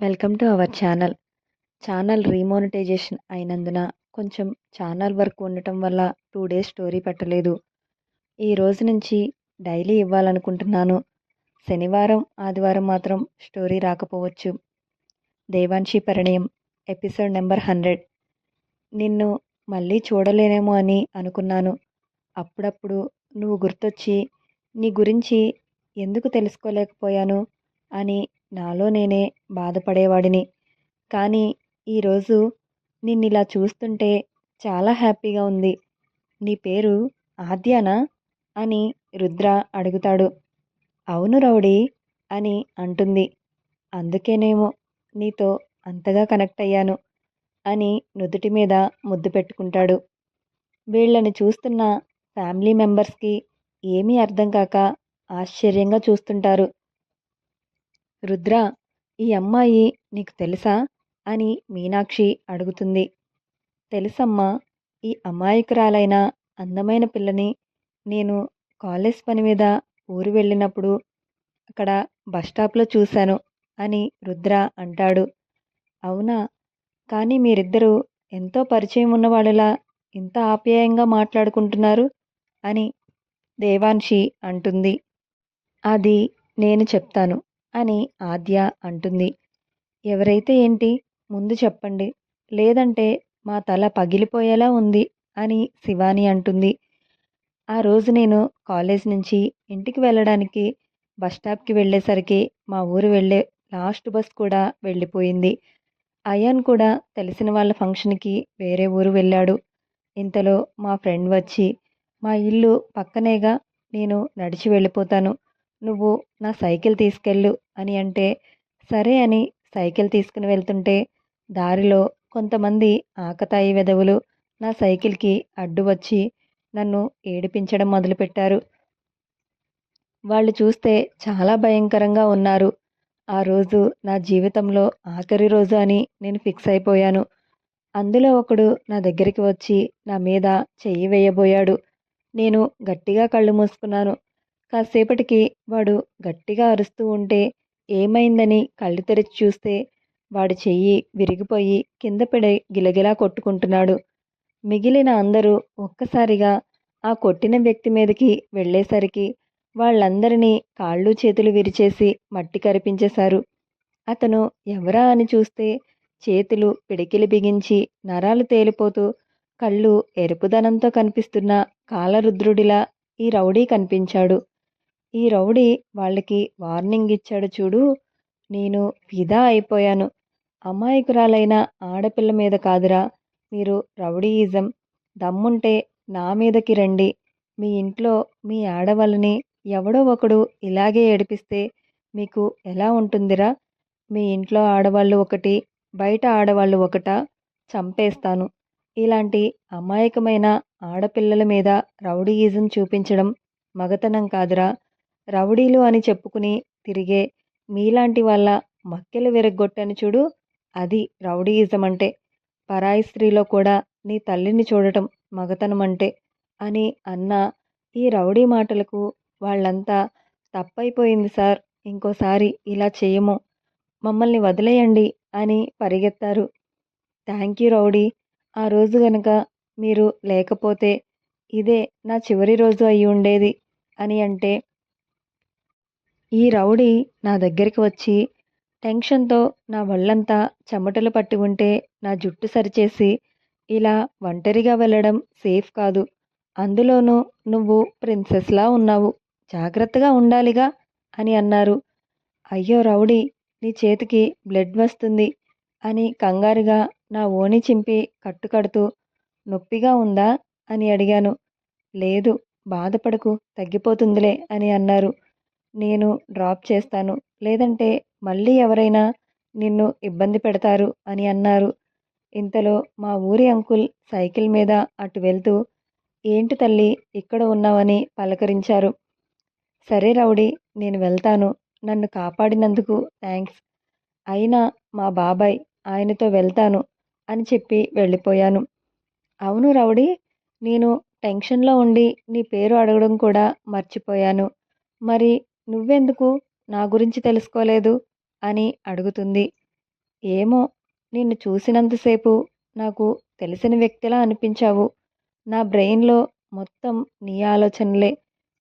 Welcome to our channel channel రీమోనిటైజేషన్ అయినందున కొంచెం channel work ఉండటం వల్ల టూ డేస్ స్టోరీ పెట్టలేదు. ఈ రోజు నుంచి డైలీ ఇవ్వాలనుకుంటున్నాను. శనివారం ఆదివారం మాత్రం స్టోరీ రాకపోవచ్చు. Devanshi Parinayam episode number hundred నిన్ను మళ్ళీ చూడలేనేమో అని అనుకున్నాను. అప్పుడప్పుడు నువ్వు గుర్తొచ్చి నీ గురించి ఎందుకు తెలుసుకోలేకపోయాను? అని నాలో నేనే బాధపడేవాడిని. కానీ ఈరోజు నిన్ను ఇలా చూస్తుంటే చాలా హ్యాపీగా ఉంది. నీ పేరు ఆద్యానా? అని రుద్ర అడుగుతాడు. అవును రౌడీ అని అంటుంది. అందుకేనేమో నీతో అంతగా కనెక్ట్ అయ్యాను అని నుదుటి మీద ముద్దు పెట్టుకుంటాడు. వీళ్ళని చూస్తున్న ఫ్యామిలీ మెంబర్స్కి ఏమీ అర్థం కాక ఆశ్చర్యంగా చూస్తుంటారు. రుద్ర ఈ అమ్మాయి నీకు తెలుసా? అని మీనాక్షి అడుగుతుంది. తెలుసమ్మా ఈ అమాయకురాలైన అందమైన పిల్లని నేను కాలేజ్ పని మీద ఊరు వెళ్ళినప్పుడు అక్కడ బస్ స్టాప్లో చూశాను అని రుద్ర అంటాడు. అవునా? కానీ మీరిద్దరూ ఎంతో పరిచయం ఉన్నవాళ్ళలా ఇంత ఆప్యాయంగా మాట్లాడుకుంటున్నారు అని దేవాన్షి అంటుంది. అది నేను చెప్తాను. అని ఆద్య అంటుంది. ఎవరైతే ఏంటి? ముందు చెప్పండి. లేదంటే మా తల పగిలిపోయేలా ఉంది అని శివాని అంటుంది. ఆ రోజు నేను కాలేజ్ నుంచి ఇంటికి వెళ్ళడానికి బస్ స్టాప్కి వెళ్ళేసరికి మా ఊరు వెళ్ళే లాస్ట్ బస్ కూడా వెళ్ళిపోయింది. అయాన్ కూడా తెలిసిన వాళ్ళ ఫంక్షన్కి వేరే ఊరు వెళ్ళాడు. ఇంతలో మా ఫ్రెండ్ వచ్చి మా ఇల్లు పక్కనేగా నేను నడిచి వెళ్ళిపోతాను. నువ్వు నా సైకిల్ తీసుకెళ్ళు అని అంటే సరే అని సైకిల్ తీసుకుని వెళ్తుంటే దారిలో కొంతమంది ఆకతాయి వెధవులు నా సైకిల్కి అడ్డు వచ్చి నన్ను ఏడిపించడం మొదలుపెట్టారు. వాళ్ళు చూస్తే చాలా భయంకరంగా ఉన్నారు. ఆ రోజు నా జీవితంలో ఆఖరి రోజు అని నేను ఫిక్స్ అయిపోయాను. అందులో ఒకడు నా దగ్గరికి వచ్చి నా మీద చెయ్యి వేయబోయాడు. నేను గట్టిగా కళ్ళు మూసుకున్నాను. కాసేపటికి వాడు గట్టిగా అరుస్తూ ఉంటే ఏమైందని కళ్ళు తెరిచి చూస్తే వాడి చెయ్యి విరిగిపోయి కింద పడి గిలగిలా కొట్టుకుంటున్నాడు. మిగిలిన అందరూ ఒక్కసారిగా ఆ కొట్టిన వ్యక్తి మీదకి వెళ్ళేసరికి వాళ్ళందరినీ కాళ్ళు చేతులు విరిచేసి మట్టి కరిపించేశారు. అతను ఎవరా అని చూస్తే చేతులు పిడికిలి బిగించి నరాలు తేలిపోతూ కళ్ళు ఎరుపుదనంతో కనిపిస్తున్న కాలరుద్రుడిలా ఈ రౌడీ కనిపించాడు. ఈ రౌడీ వాళ్ళకి వార్నింగ్ ఇచ్చాడు చూడు. నేను ఫిదా అయిపోయాను. అమాయకురాలైన ఆడపిల్ల మీద కాదురా. మీరు రౌడీయిజం. దమ్ముంటే నా మీదకి రండి. మీ ఇంట్లో మీ ఆడవాళ్ళని ఎవడో ఒకడు ఇలాగే ఏడిపిస్తే మీకు ఎలా ఉంటుందిరా? మీ ఇంట్లో ఆడవాళ్ళు ఒకటి బయట ఆడవాళ్ళు ఒకట చంపేస్తాను. ఇలాంటి అమాయకమైన ఆడపిల్లల మీద రౌడీయిజం చూపించడం మగతనం కాదురా. రౌడీలు అని చెప్పుకుని తిరిగే మీలాంటి వాళ్ళ మక్కెలు విరగ్గొట్టని చూడు అది రౌడీయిజం అంటే పరాయి స్త్రీలో కూడా నీ తల్లిని చూడటం మగతనం అంటే అని అన్న ఈ రౌడీ మాటలకు వాళ్ళంతా తప్పైపోయింది సార్ ఇంకోసారి ఇలా చేయము. మమ్మల్ని వదిలేయండి అని పరిగెత్తారు. థ్యాంక్ యూ రౌడీ ఆ రోజు గనక మీరు లేకపోతే ఇదే నా చివరి రోజు అయి ఉండేది అని అంటే ఈ రౌడీ నా దగ్గరికి వచ్చి టెన్షన్తో నా వళ్ళంతా చెమటలు పట్టి ఉంటే నా జుట్టు సరిచేసి ఇలా ఒంటరిగా వెళ్ళడం సేఫ్ కాదు. అందులోనూ నువ్వు ప్రిన్సెస్లా ఉన్నావు. జాగ్రత్తగా ఉండాలిగా అని అన్నారు. అయ్యో రౌడీ నీ చేతికి బ్లడ్ వస్తుంది అని కంగారుగా నా ఓణి చింపి కట్టుకడుతూ నొప్పిగా ఉందా అని అడిగాను. లేదు బాధపడకు తగ్గిపోతుందిలే అని అన్నారు. నేను డ్రాప్ చేస్తాను. లేదంటే మళ్ళీ ఎవరైనా నిన్ను ఇబ్బంది పెడతారు అని అన్నారు. ఇంతలో మా ఊరి అంకుల్ సైకిల్ మీద అటు వెళ్తూ ఏంటి తల్లి ఇక్కడ ఉన్నావని పలకరించారు. సరే రౌడీ నేను వెళ్తాను. నన్ను కాపాడినందుకు థ్యాంక్స్ అయినా మా బాబాయ్ ఆయనతో వెళ్తాను అని చెప్పి వెళ్ళిపోయాను. అవును రౌడీ నేను టెన్షన్లో ఉండి నీ పేరు అడగడం కూడా మర్చిపోయాను. మరి నువ్వెందుకు? నా గురించి తెలుసుకోలేదు? అని అడుగుతుంది. ఏమో నిన్ను చూసినంతసేపు నాకు తెలిసిన వ్యక్తిలా అనిపించావు. నా బ్రెయిన్లో మొత్తం నీ ఆలోచనలే.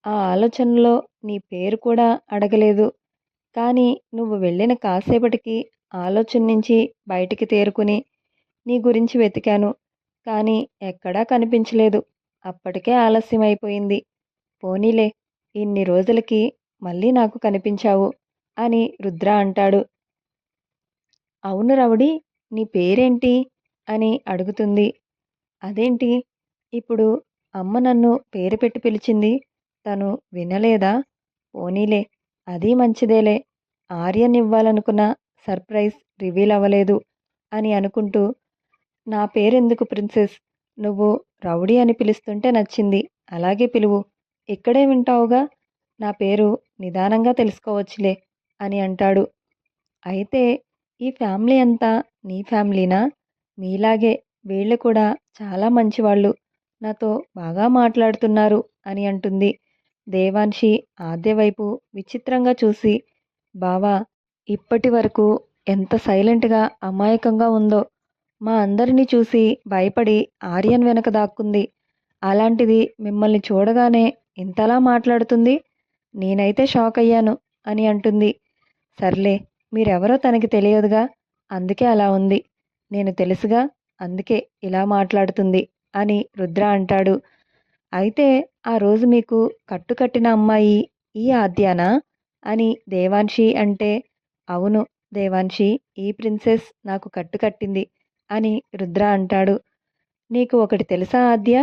ఆ ఆలోచనలో నీ పేరు కూడా అడగలేదు. కానీ నువ్వు వెళ్ళిన కాసేపటికి ఆలోచన నుంచి బయటికి తేరుకుని నీ గురించి వెతికాను. కానీ ఎక్కడా కనిపించలేదు. అప్పటికే ఆలస్యం అయిపోయింది పోనీలే ఇన్ని రోజులకి మళ్ళీ నాకు కనిపించావు అని రుద్ర అంటాడు. అవును రవుడి నీ పేరేంటి? అని అడుగుతుంది. అదేంటి? ఇప్పుడు అమ్మ నన్ను పేరు పెట్టి పిలిచింది తను వినలేదా? పోనీలే అది మంచిదేలే. ఆర్యన్ ఇవ్వాలనుకున్న సర్ప్రైజ్ రివీల్ అవ్వలేదు అని అనుకుంటూ నా పేరెందుకు ప్రిన్సెస్? నువ్వు రౌడీ అని పిలుస్తుంటే నచ్చింది అలాగే పిలువు. ఇక్కడే వింటావుగా? నా పేరు నిదానంగా తెలుసుకోవచ్చులే అని అంటాడు. అయితే ఈ ఫ్యామిలీ అంతా నీ ఫ్యామిలీనా? మీలాగే వీళ్ళు కూడా చాలా మంచివాళ్ళు. నాతో బాగా మాట్లాడుతున్నారు అని అంటుంది. దేవాన్షి ఆద్య వైపు విచిత్రంగా చూసి బావా ఇప్పటి వరకు ఎంత సైలెంట్గా అమాయకంగా ఉందో. మా అందరినీ చూసి భయపడి ఆర్యన్ వెనక దాక్కుంది. అలాంటిది మిమ్మల్ని చూడగానే ఇంతలా మాట్లాడుతుంది? నేనైతే షాక్ అయ్యాను అని అంటుంది. సర్లే మీరెవరో తనకి తెలియదుగా. అందుకే అలా ఉంది. నేను తెలుసుగా అందుకే ఇలా మాట్లాడుతుంది అని రుద్ర అంటాడు. అయితే ఆ రోజు మీకు కట్టుకట్టిన అమ్మాయి ఈ ఆద్యానా? అని దేవాన్షి అంటే అవును దేవాన్షి ఈ ప్రిన్సెస్ నాకు కట్టుకట్టింది అని రుద్ర అంటాడు. నీకు ఒకటి తెలుసా ఆద్య?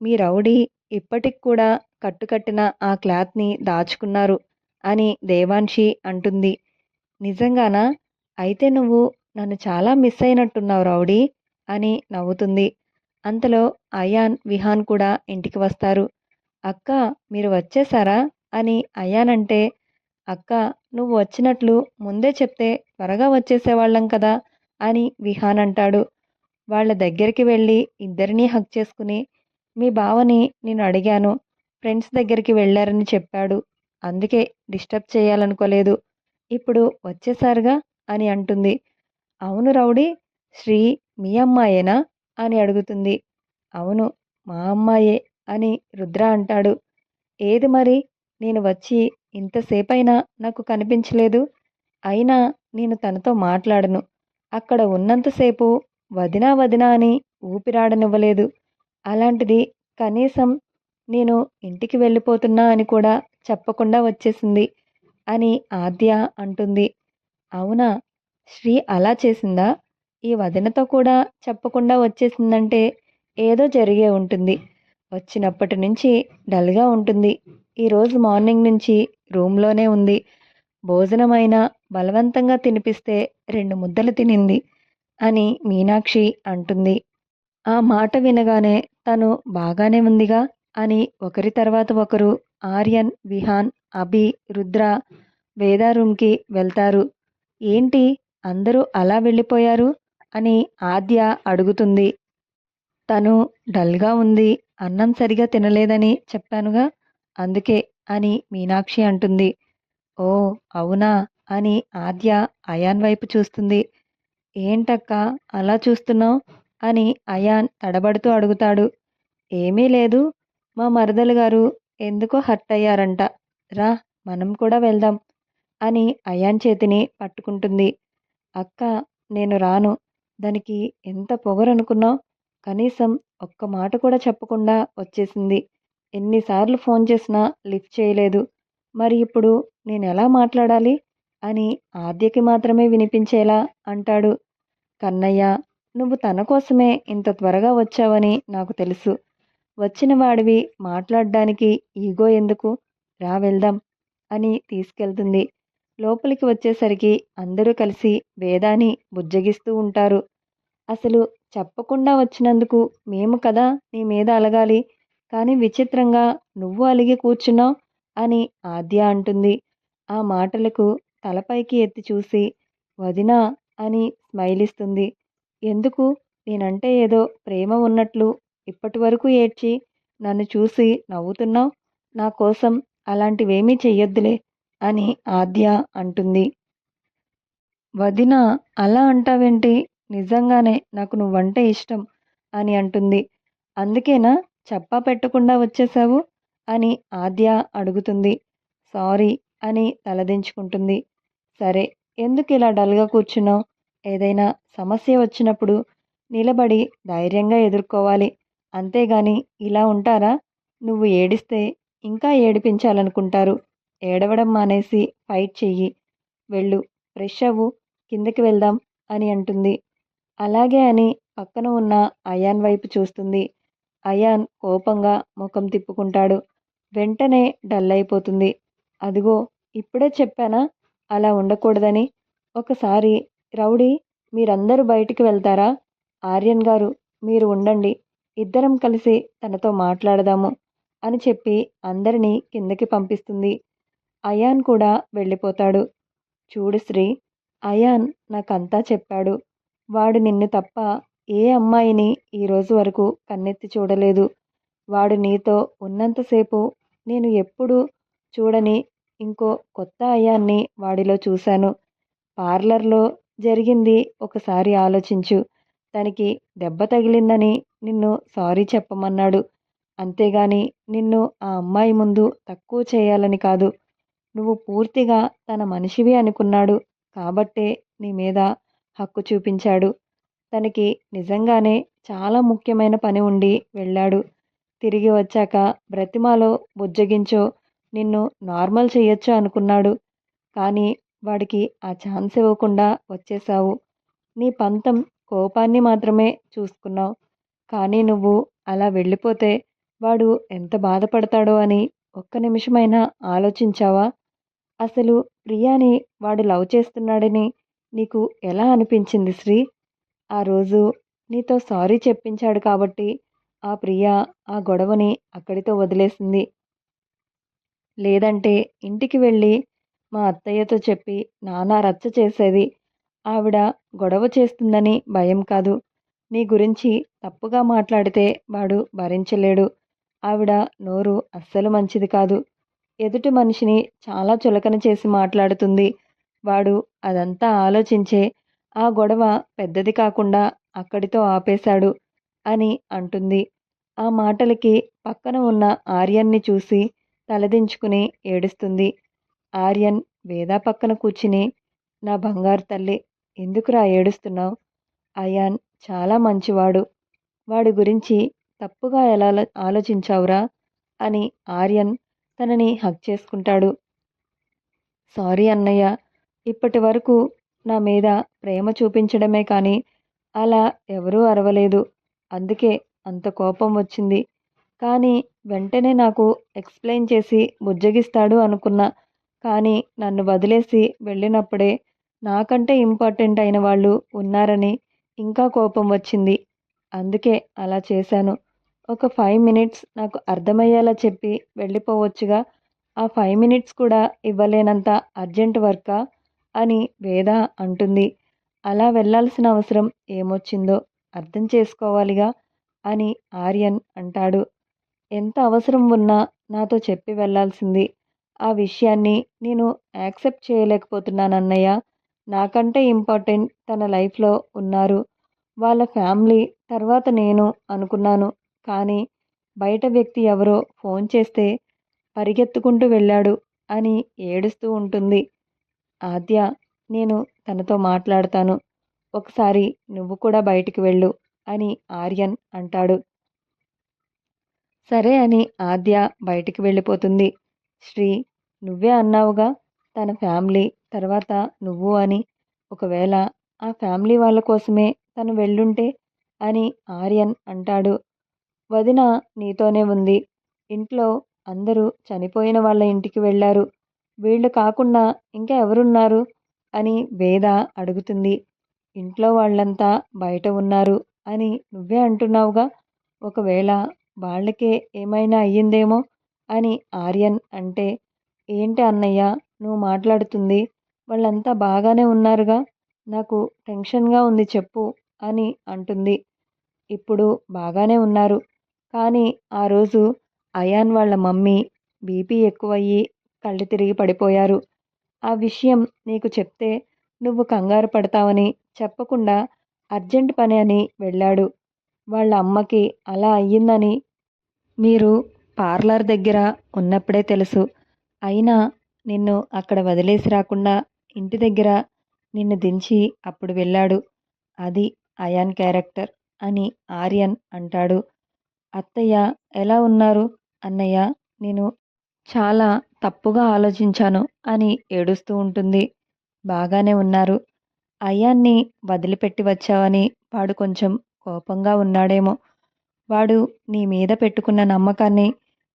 మీ రౌడీ ఇప్పటికి కూడా కట్టుకట్టిన ఆ క్లాత్ని దాచుకున్నారు అని దేవాన్షి అంటుంది. నిజంగానా? అయితే నువ్వు నన్ను చాలా మిస్ అయినట్టున్నావు రౌడీ అని నవ్వుతుంది. అంతలో అయాన్ విహాన్ కూడా ఇంటికి వస్తారు. అక్క మీరు వచ్చేసారా? అని అయాన్ అంటే అక్క నువ్వు వచ్చినట్లు ముందే చెప్తే త్వరగా వచ్చేసేవాళ్ళం కదా అని విహాన్ అంటాడు. వాళ్ళ దగ్గరికి వెళ్ళి ఇద్దరినీ హక్ చేసుకుని మీ బావని నేను అడిగాను. ఫ్రెండ్స్ దగ్గరికి వెళ్ళారని చెప్పాడు. అందుకే డిస్టర్బ్ చేయాలనుకోలేదు. ఇప్పుడు వచ్చేసారుగా అని అంటుంది. అవును రౌడీ శ్రీ మీ అమ్మాయేనా? అని అడుగుతుంది. అవును మా అమ్మాయే అని రుద్ర అంటాడు. ఏది మరి? నేను వచ్చి ఇంతసేపైనా నాకు కనిపించలేదు. అయినా నేను తనతో మాట్లాడను. అక్కడ ఉన్నంతసేపు వదినా వదినా అని ఊపిరాడనివ్వలేదు. అలాంటిది కనీసం నేను ఇంటికి వెళ్ళిపోతున్నా అని కూడా చెప్పకుండా వచ్చేసింది అని ఆద్య అంటుంది. అవునా? శ్రీ అలా చేసిందా? ఈ వదినతో కూడా చెప్పకుండా వచ్చేసిందంటే ఏదో జరిగే ఉంటుంది. వచ్చినప్పటి నుంచి డల్గా ఉంటుంది. ఈరోజు మార్నింగ్ నుంచి రూమ్లోనే ఉంది. భోజనమైనా బలవంతంగా తినిపిస్తే రెండు ముద్దలు తినింది అని మీనాక్షి అంటుంది. ఆ మాట వినగానే తను బాగానే ఉందిగా? అని ఒకరి తర్వాత ఒకరు ఆర్యన్ విహాన్ అభి రుద్ర వేదా రూమ్కి వెళ్తారు. ఏంటి? అందరూ అలా వెళ్ళిపోయారు? అని ఆద్య అడుగుతుంది. తను డల్గా ఉంది. అన్నం సరిగా తినలేదని చెప్పానుగా? అందుకే అని మీనాక్షి అంటుంది. ఓ అవునా? అని ఆద్య అయాన్ వైపు చూస్తుంది. ఏంటక్క? అలా చూస్తున్నావు? అని అయాన్ తడబడుతూ అడుగుతాడు. ఏమీ లేదు. మా మరదలు గారు ఎందుకో హర్ట్ అయ్యారంట. రా మనం కూడా వెళ్దాం అని అయాన్ చేతిని పట్టుకుంటుంది. అక్క నేను రాను. దానికి ఎంత పొగరనుకున్నావు? కనీసం ఒక్క మాట కూడా చెప్పకుండా వచ్చేసింది. ఎన్నిసార్లు ఫోన్ చేసినా లిఫ్ట్ చేయలేదు. మరి ఇప్పుడు నేను ఎలా మాట్లాడాలి? అని ఆద్యకి మాత్రమే వినిపించేలా అంటాడు. కన్నయ్య నువ్వు తన కోసమే ఇంత త్వరగా వచ్చావని నాకు తెలుసు. వచ్చిన వాడివి మాట్లాడడానికి ఈగో ఎందుకు? రా వెళ్దాం అని తీసుకెళ్తుంది. లోపలికి వచ్చేసరికి అందరూ కలిసి వేదాని బుజ్జగిస్తూ ఉంటారు. అసలు చెప్పకుండా వచ్చినందుకు మేము కదా నీ మీద అలగాలి. కానీ విచిత్రంగా నువ్వు అలిగి కూర్చున్నావు అని ఆద్య అంటుంది. ఆ మాటలకు తలపైకి ఎత్తి చూసి వదినా అని స్మైలిస్తుంది. ఎందుకు? నేనంటే ఏదో ప్రేమ ఉన్నట్లు ఇప్పటి వరకు ఏడ్చి నన్ను చూసి నవ్వుతున్నావు? నా కోసం అలాంటివేమీ చెయ్యొద్దులే అని ఆద్య అంటుంది. వదినా అలా అంటావేంటి? నిజంగానే నాకు నువ్వంటే ఇష్టం అని అంటుంది. అందుకేనా చెప్పా పెట్టకుండా వచ్చేసావు అని ఆద్య అడుగుతుంది. సారీ అని తలదించుకుంటుంది. సరే ఎందుకు ఇలా డల్గా కూర్చున్నావు? ఏదైనా సమస్య వచ్చినప్పుడు నిలబడి ధైర్యంగా ఎదుర్కోవాలి. అంతేగాని ఇలా ఉంటారా? నువ్వు ఏడిస్తే ఇంకా ఏడిపించాలనుకుంటారు. ఏడవడం మానేసి ఫైట్ చెయ్యి. వెళ్ళు ఫ్రెష్ అవ్వు కిందకి వెళ్దాం అని అంటుంది. అలాగే అని పక్కన ఉన్న అయాన్ వైపు చూస్తుంది. అయాన్ కోపంగా ముఖం తిప్పుకుంటాడు. వెంటనే డల్ అయిపోతుంది. అదిగో ఇప్పుడే చెప్పానా? అలా ఉండకూడదని. ఒకసారి రౌడీ మీరందరూ బయటికి వెళ్తారా? ఆర్యన్ గారు మీరు ఉండండి. ఇద్దరం కలిసి తనతో మాట్లాడదాము అని చెప్పి అందరినీ కిందకి పంపిస్తుంది. అయాన్ కూడా వెళ్ళిపోతాడు. చూడు శ్రీ అయాన్ నాకంతా చెప్పాడు. వాడు నిన్ను తప్ప ఏ అమ్మాయిని ఈరోజు వరకు కన్నెత్తి చూడలేదు. వాడు నీతో ఉన్నంతసేపు నేను ఎప్పుడూ చూడని ఇంకో కొత్త అయాన్ని వాడిలో చూశాను. పార్లర్లో జరిగింది ఒకసారి ఆలోచించు. తనకి దెబ్బ తగిలిందని నిన్ను సారీ చెప్పమన్నాడు. అంతేగాని నిన్ను ఆ అమ్మాయి ముందు తక్కువ చేయాలని కాదు. నువ్వు పూర్తిగా తన మనిషివి అనుకున్నాడు. కాబట్టే నీ మీద హక్కు చూపించాడు. తనకి నిజంగానే చాలా ముఖ్యమైన పని ఉండి వెళ్ళాడు. తిరిగి వచ్చాక బ్రతిమాలో బుజ్జగించో నిన్ను నార్మల్ చేయొచ్చు అనుకున్నాడు. కానీ వాడికి ఆ ఛాన్స్ ఇవ్వకుండా వచ్చేసావు నీ పంతం కోపాన్ని మాత్రమే చూసుకున్నావు. కానీ నువ్వు అలా వెళ్ళిపోతే వాడు ఎంత బాధపడతాడో అని ఒక్క నిమిషమైనా ఆలోచించావా? అసలు ప్రియాని వాడు లవ్ చేస్తున్నాడని నీకు ఎలా అనిపించింది శ్రీ? ఆ రోజు నీతో సారీ చెప్పించాడు కాబట్టి ఆ ప్రియ ఆ గొడవని అక్కడితో వదిలేసింది. లేదంటే ఇంటికి వెళ్ళి మా అత్తయ్యతో చెప్పి నానా రచ్చ చేసేది. ఆవిడ గొడవ చేస్తుందని భయం కాదు. నీ గురించి తప్పుగా మాట్లాడితే వాడు భరించలేడు. ఆవిడ నోరు అస్సలు మంచిది కాదు. ఎదుటి మనిషిని చాలా చులకన చేసి మాట్లాడుతుంది. వాడు అదంతా ఆలోచించే ఆ గొడవ పెద్దది కాకుండా అక్కడితో ఆపేశాడు అని అంటుంది. ఆ మాటలకి పక్కన ఉన్న ఆర్యన్ని చూసి తలదించుకుని ఏడుస్తుంది. ఆర్యన్ వేదా పక్కన కూర్చుని నా బంగారు తల్లి ఎందుకురా ఏడుస్తున్నావు? అయాన్ చాలా మంచివాడు. వాడి గురించి తప్పుగా ఎలా ఆలోచించావురా? అని ఆర్యన్ తనని హక్ చేసుకుంటాడు. సారీ అన్నయ్య ఇప్పటి వరకు నా మీద ప్రేమ చూపించడమే కానీ అలా ఎవరూ అరవలేదు. అందుకే అంత కోపం వచ్చింది. కానీ వెంటనే నాకు ఎక్స్ప్లెయిన్ చేసి బుజ్జగిస్తాడు అనుకున్నా. కానీ నన్ను వదిలేసి వెళ్ళినప్పుడే నాకంటే ఇంపార్టెంట్ అయిన వాళ్ళు ఉన్నారని ఇంకా కోపం వచ్చింది. అందుకే అలా చేశాను. ఒక ఫైవ్ మినిట్స్ నాకు అర్థమయ్యేలా చెప్పి వెళ్ళిపోవచ్చుగా. ఆ ఫైవ్ మినిట్స్ కూడా ఇవ్వలేనంత అర్జెంట్ వర్కా? అని వేద అంటుంది. అలా వెళ్ళాల్సిన అవసరం ఏమొచ్చిందో అర్థం చేసుకోవాలిగా అని ఆర్యన్ అంటాడు. ఎంత అవసరం ఉన్నా నాతో చెప్పి వెళ్ళాల్సింది. ఆ విషయాన్ని నేను యాక్సెప్ట్ చేయలేకపోతున్నాను అన్నయ్య నాకంటే ఇంపార్టెంట్ తన లైఫ్లో ఉన్నారు. వాళ్ళ ఫ్యామిలీ తర్వాత నేను అనుకున్నాను. కానీ బయట వ్యక్తి ఎవరో ఫోన్ చేస్తే పరిగెత్తుకుంటూ వెళ్ళాడు అని ఏడుస్తూ ఉంటుంది. ఆద్య నేను తనతో మాట్లాడతాను. ఒకసారి నువ్వు కూడా బయటికి వెళ్ళు అని ఆర్యన్ అంటాడు. సరే అని ఆద్య బయటికి వెళ్ళిపోతుంది. శ్రీ నువ్వే అన్నావుగా తన ఫ్యామిలీ తర్వాత నువ్వు అని ఒకవేళ ఆ ఫ్యామిలీ వాళ్ళ కోసమే తను వెళ్ళుంటే అని ఆర్యన్ అంటాడు. వదిన నీతోనే ఉంది. ఇంట్లో అందరూ చనిపోయిన వాళ్ళ ఇంటికి వెళ్ళారు. వీళ్ళు కాకుండా ఇంకా ఎవరున్నారు? అని వేద అడుగుతుంది. ఇంట్లో వాళ్ళంతా బయట ఉన్నారు అని నువ్వే అంటున్నావుగా? ఒకవేళ వాళ్ళకే ఏమైనా అయ్యిందేమో అని ఆర్యన్ అంటే ఏంటి అన్నయ్య నువ్వు మాట్లాడుతుంది? వాళ్ళంతా బాగానే ఉన్నారుగా. నాకు టెన్షన్గా ఉంది చెప్పు అని అంటుంది. ఇప్పుడు బాగానే ఉన్నారు. కానీ ఆ రోజు అయాన్ వాళ్ళ మమ్మీ బీపీ ఎక్కువయ్యి కళ్ళు తిరిగి పడిపోయారు. ఆ విషయం నీకు చెప్తే నువ్వు కంగారు పడతావని చెప్పకుండా అర్జెంట్ పని అని వెళ్ళాడు. వాళ్ళ అమ్మకి అలా అయ్యిందని మీరు పార్లర్ దగ్గర ఉన్నప్పుడే తెలుసు. అయినా నిన్ను అక్కడ వదిలేసి రాకుండా ఇంటి దగ్గర నిన్ను దించి అప్పుడు వెళ్ళాడు. అది అయాన్ క్యారెక్టర్ అని ఆర్యన్ అంటాడు. అత్తయ్య ఎలా ఉన్నారు? అన్నయ్య నేను చాలా తప్పుగా ఆలోచించాను అని ఏడుస్తూ ఉంటుంది. బాగానే ఉన్నారు. అయాన్ని వదిలిపెట్టి వచ్చావని వాడు కొంచెం కోపంగా ఉన్నాడేమో. వాడు నీ మీద పెట్టుకున్న నమ్మకాన్ని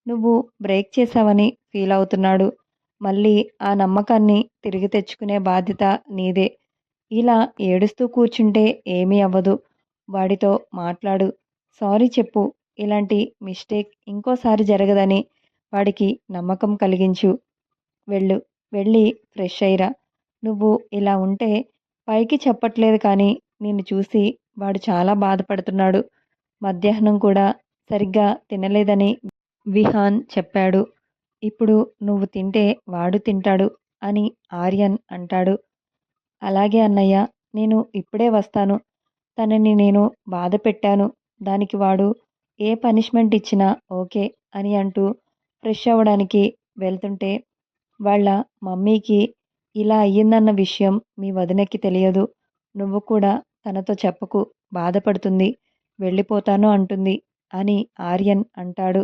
నువ్వు బ్రేక్ చేశావని ఫీల్ అవుతున్నాడు. మళ్ళీ ఆ నమ్మకాన్ని తిరిగి తెచ్చుకునే బాధ్యత నీదే. ఇలా ఏడుస్తూ కూర్చుంటే ఏమీ అవ్వదు. వాడితో మాట్లాడు. సారీ చెప్పు. ఇలాంటి మిస్టేక్ ఇంకోసారి జరగదని వాడికి నమ్మకం కలిగించు. వెళ్ళు. వెళ్ళి ఫ్రెష్ అయ్యిరా నువ్వు ఇలా ఉంటే పైకి చెప్పట్లేదు కానీ నిన్ను చూసి వాడు చాలా బాధపడుతున్నాడు. మధ్యాహ్నం కూడా సరిగ్గా తినలేదని విహాన్ చెప్పాడు. ఇప్పుడు నువ్వు తింటే వాడు తింటాడు అని ఆర్యన్ అంటాడు. అలాగే అన్నయ్య నేను ఇప్పుడే వస్తాను. తనని నేను బాధ పెట్టాను. దానికి వాడు ఏ పనిష్మెంట్ ఇచ్చినా ఓకే అని అంటూ ఫ్రెష్ అవ్వడానికి వెళ్తుంటే వాళ్ళ మమ్మీకి ఇలా అయ్యిందన్న విషయం మీ వదినకి తెలియదు. నువ్వు కూడా తనతో చెప్పకు బాధపడుతుంది వెళ్ళిపోతాను అంటుంది అని ఆర్యన్ అంటాడు.